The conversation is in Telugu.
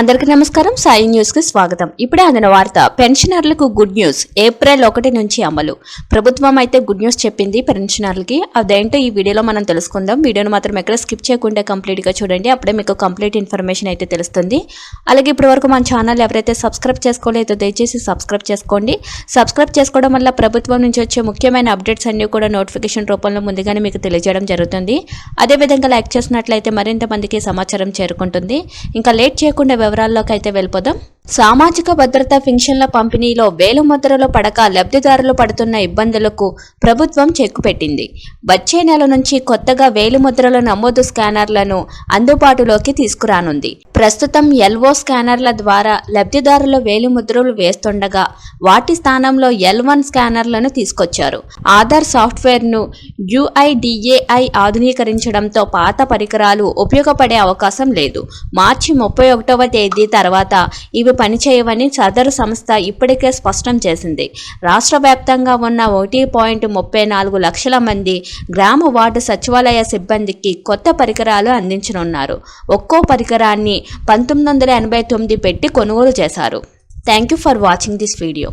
అందరికీ నమస్కారం. సాయి న్యూస్కి స్వాగతం. ఇప్పుడే అందిన వార్త పెన్షనర్లకు గుడ్ న్యూస్ ఏప్రిల్ ఒకటి నుంచి అమలు. ప్రభుత్వం అయితే గుడ్ న్యూస్ చెప్పింది పెన్షనర్లకి. అదేంటో ఈ వీడియోలో మనం తెలుసుకుందాం. వీడియోను మాత్రం ఎక్కడ స్కిప్ చేయకుండా కంప్లీట్గా చూడండి. అప్పుడే మీకు కంప్లీట్ ఇన్ఫర్మేషన్ అయితే తెలుస్తుంది. అలాగే ఇప్పటి వరకు మన ఛానల్ ఎవరైతే సబ్స్క్రైబ్ చేసుకోలేదో దయచేసి సబ్స్క్రైబ్ చేసుకోండి. సబ్స్క్రైబ్ చేసుకోవడం వల్ల ప్రభుత్వం నుంచి వచ్చే ముఖ్యమైన అప్డేట్స్ అన్ని కూడా నోటిఫికేషన్ రూపంలో ముందుగానే మీకు తెలియజేయడం జరుగుతుంది. అదేవిధంగా లైక్ చేసినట్లయితే మరింత మందికి సమాచారం చేరుకుంటుంది. ఇంకా లేట్ చేయకుండా వివరాల్లోకి అయితే వెళ్ళిపోదాం. సామాజిక భద్రత పెన్షన్ల పంపిణీలో వేలుముద్రలు పడక లబ్ధిదారులు పడుతున్న ఇబ్బందులకు ప్రభుత్వం చెక్కు పెట్టింది వచ్చే నెల నుంచి కొత్తగా వేలు ముద్రల నమోదు స్కానర్లను అందుబాటులోకి తీసుకురానుంది. ప్రస్తుతం ఎల్ఓ స్కానర్ల ద్వారా లబ్ధిదారుల వేలు ముద్రలు వేస్తుండగా వాటి స్థానంలో ఎల్ వన్ స్కానర్లను తీసుకొచ్చారు. ఆధార్ సాఫ్ట్వేర్ను యుఐడిఏఐ ఆధునీకరించడంతో పాత పరికరాలు ఉపయోగపడే అవకాశం లేదు. మార్చి ముప్పై ఒకటవ తేదీ తర్వాత ఇవి పనిచేయవని సదరు సంస్థ ఇప్పటికే స్పష్టం చేసింది. రాష్ట్ర వ్యాప్తంగా ఉన్న ఒకటి పాయింట్ ముప్పై నాలుగు లక్షల మంది గ్రామ వార్డు సచివాలయ సిబ్బందికి కొత్త పరికరాలు అందించనున్నారు. ఒక్కో పరికరాన్ని పంతొమ్మిది వందల ఎనభై తొమ్మిది పెట్టి కొనుగోలు చేశారు. Thank you for watching this video